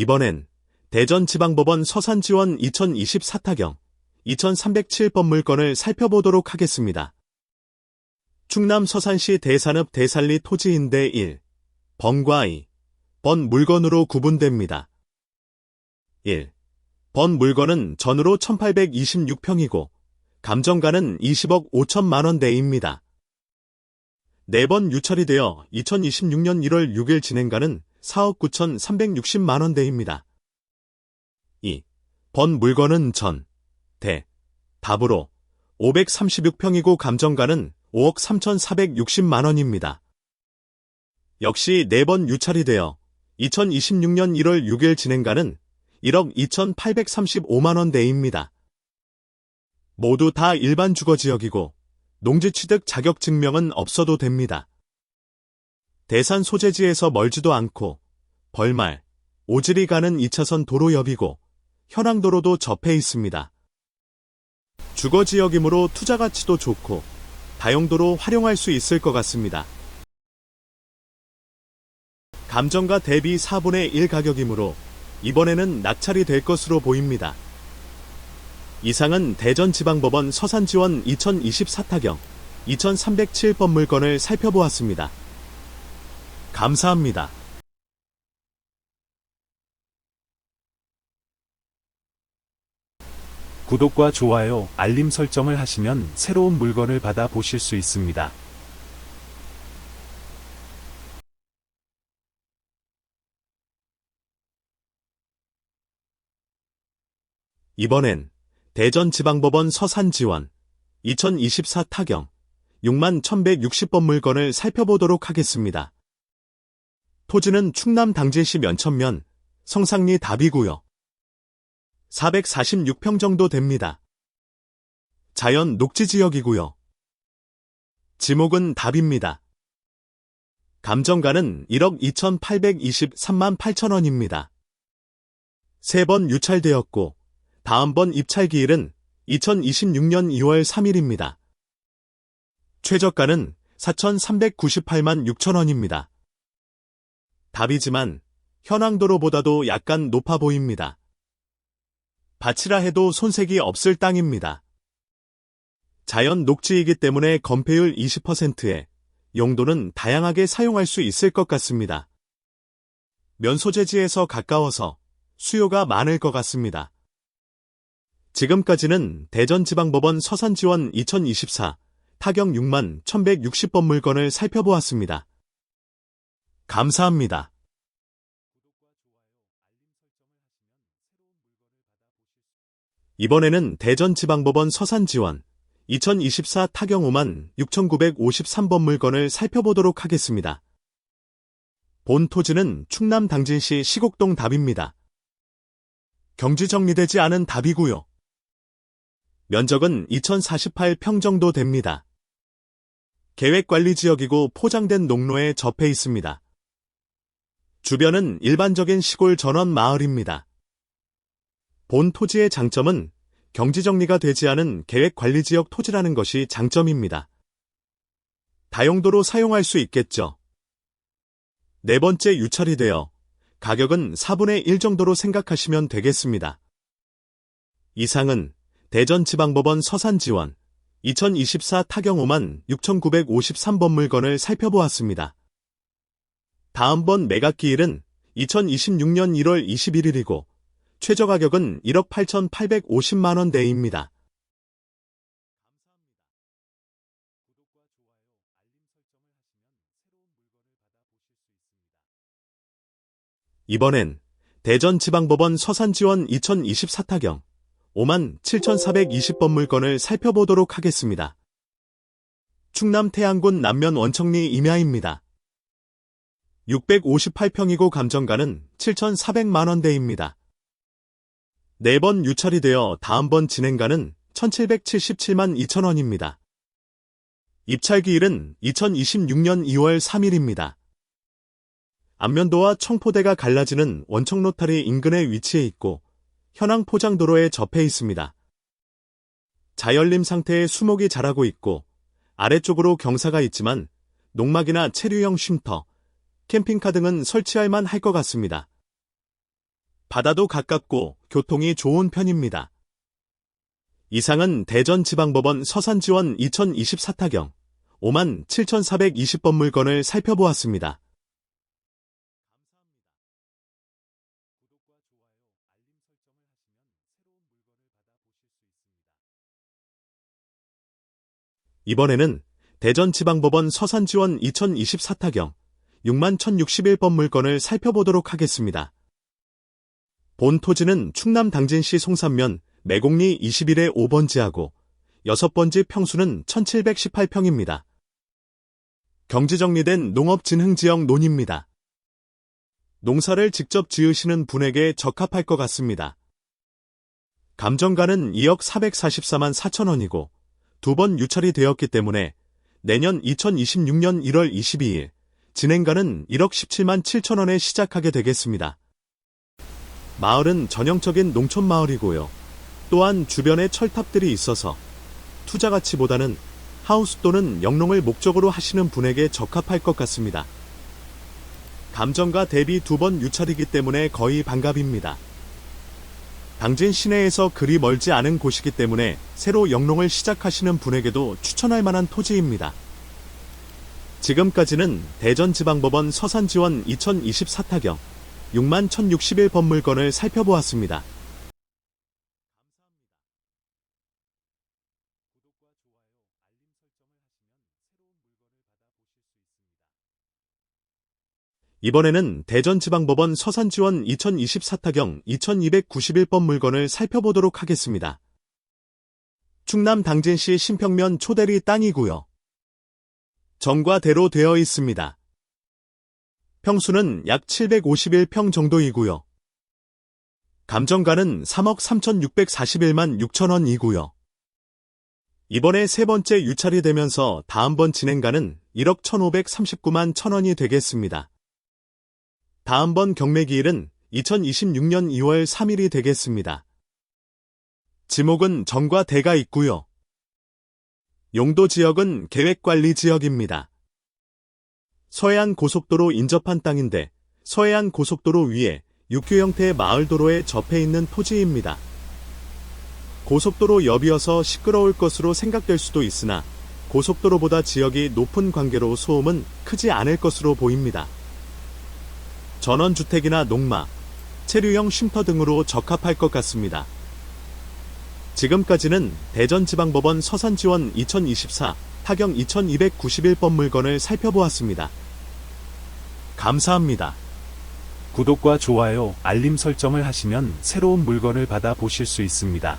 이번엔 대전지방법원 서산지원 2024 타경 2307번 물건을 살펴보도록 하겠습니다. 충남 서산시 대산읍 대산리 토지인대 1. 번과 이. 번 물건으로 구분됩니다. 1. 번 물건은 전으로 1826평이고 감정가는 20억 5천만 원대입니다. 4번 유찰이 되어 2026년 1월 6일 진행가는 4억 9천360만 원대입니다. 2. 번 물건은 전, 대, 답으로 536평이고 감정가는 5억 3,460만 원입니다. 역시 4번 유찰이 되어 2026년 1월 6일 진행가는 1억 2,835만 원대입니다. 모두 다 일반 주거지역이고 농지취득 자격 증명은 없어도 됩니다. 대산 소재지에서 멀지도 않고 벌말, 오지리 가는 2차선 도로 옆이고 현황도로도 접해 있습니다. 주거 지역이므로 투자 가치도 좋고 다용도로 활용할 수 있을 것 같습니다. 감정가 대비 4분의 1 가격이므로 이번에는 낙찰이 될 것으로 보입니다. 이상은 대전지방법원 서산지원 2024 타경 2307번 물건을 살펴보았습니다. 감사합니다. 구독과 좋아요, 알림 설정을 하시면 새로운 물건을 받아 보실 수 있습니다. 이번엔 대전지방법원 서산지원 2024 타경 6만 1160번 물건을 살펴보도록 하겠습니다. 토지는 충남 당진시 면천면 성상리 답이고요. 446평 정도 됩니다. 자연 녹지 지역이고요. 지목은 답입니다. 감정가는 1억 2,823만 8천 원입니다. 세 번 유찰되었고 다음 번 입찰 기일은 2026년 2월 3일입니다. 최저가는 4,398만 6천 원입니다. 답이지만 현황도로보다도 약간 높아 보입니다. 밭이라 해도 손색이 없을 땅입니다. 자연 녹지이기 때문에 건폐율 20%에 용도는 다양하게 사용할 수 있을 것 같습니다. 면소재지에서 가까워서 수요가 많을 것 같습니다. 지금까지는 대전지방법원 서산지원 2024 타경 6만 1160번 물건을 살펴보았습니다. 감사합니다. 이번에는 대전지방법원 서산지원 2024 타경 5만 6953번 물건을 살펴보도록 하겠습니다. 본 토지는 충남 당진시 시곡동 답입니다. 경지 정리되지 않은 답이고요. 면적은 2048평 정도 됩니다. 계획관리지역이고 포장된 농로에 접해 있습니다. 주변은 일반적인 시골 전원 마을입니다. 본 토지의 장점은 경지정리가 되지 않은 계획관리지역 토지라는 것이 장점입니다. 다용도로 사용할 수 있겠죠. 네 번째 유찰이 되어 가격은 4분의 1 정도로 생각하시면 되겠습니다. 이상은 대전지방법원 서산지원 2024 타경 5만 6953번 물건을 살펴보았습니다. 다음번 매각기일은 2026년 1월 21일이고 최저 가격은 1억 8,850만 원대입니다. 이번엔 대전지방법원 서산지원 2024 타경 5만 7,420번 물건을 살펴보도록 하겠습니다. 충남 태안군 남면 원청리 임야입니다. 658평이고 감정가는 7,400만 원대입니다. 4번 유찰이 되어 다음번 진행가는 1,777만 2천 원입니다. 입찰 기일은 2026년 2월 3일입니다. 안면도와 청포대가 갈라지는 원청 로타리 인근에 위치해 있고 현황 포장도로에 접해 있습니다. 자연림 상태의 수목이 자라고 있고 아래쪽으로 경사가 있지만 농막이나 체류형 쉼터, 캠핑카 등은 설치할 만 할 것 같습니다. 바다도 가깝고 교통이 좋은 편입니다. 이상은 대전지방법원 서산지원 2024타경 5만 7,420번 물건을 살펴보았습니다. 이번에는 대전지방법원 서산지원 2024타경 6만 1,061번 물건을 살펴보도록 하겠습니다. 본 토지는 충남 당진시 송산면 매곡리 21의 5번지하고 6번지 평수는 1718평입니다. 경지정리된 농업진흥지역 논입니다. 농사를 직접 지으시는 분에게 적합할 것 같습니다. 감정가는 2억 444만 4천원이고 두 번 유찰이 되었기 때문에 내년 2026년 1월 22일 진행가는 1억 17만 7천원에 시작하게 되겠습니다. 마을은 전형적인 농촌 마을이고요. 또한 주변에 철탑들이 있어서 투자 가치보다는 하우스 또는 영농을 목적으로 하시는 분에게 적합할 것 같습니다. 감정가 대비 두 번 유찰이기 때문에 거의 반갑입니다. 당진 시내에서 그리 멀지 않은 곳이기 때문에 새로 영농을 시작하시는 분에게도 추천할 만한 토지입니다. 지금까지는 대전지방법원 서산지원 2024타경 6만 1061번 물건을 살펴보았습니다. 이번에는 대전지방법원 서산지원 2024타경 2291번 물건을 살펴보도록 하겠습니다. 충남 당진시 신평면 초대리 땅이고요. 정과대로 되어 있습니다. 평수는 약 751평 정도이고요. 감정가는 3억 3,641만 6천원이고요. 이번에 세 번째 유찰이 되면서 다음번 진행가는 1억 1,539만 1천원이 되겠습니다. 다음번 경매기일은 2026년 2월 3일이 되겠습니다. 지목은 정과 대가 있고요. 용도 지역은 계획관리 지역입니다. 서해안 고속도로 인접한 땅인데 서해안 고속도로 위에 육교 형태의 마을도로에 접해 있는 토지입니다. 고속도로 옆이어서 시끄러울 것으로 생각될 수도 있으나 고속도로보다 지역이 높은 관계로 소음은 크지 않을 것으로 보입니다. 전원주택이나 농마, 체류형 쉼터 등으로 적합할 것 같습니다. 지금까지는 대전지방법원 서산지원 2024 타경 2291번 물건을 살펴보았습니다. 감사합니다. 구독과 좋아요, 알림 설정을 하시면 새로운 물건을 받아 보실 수 있습니다.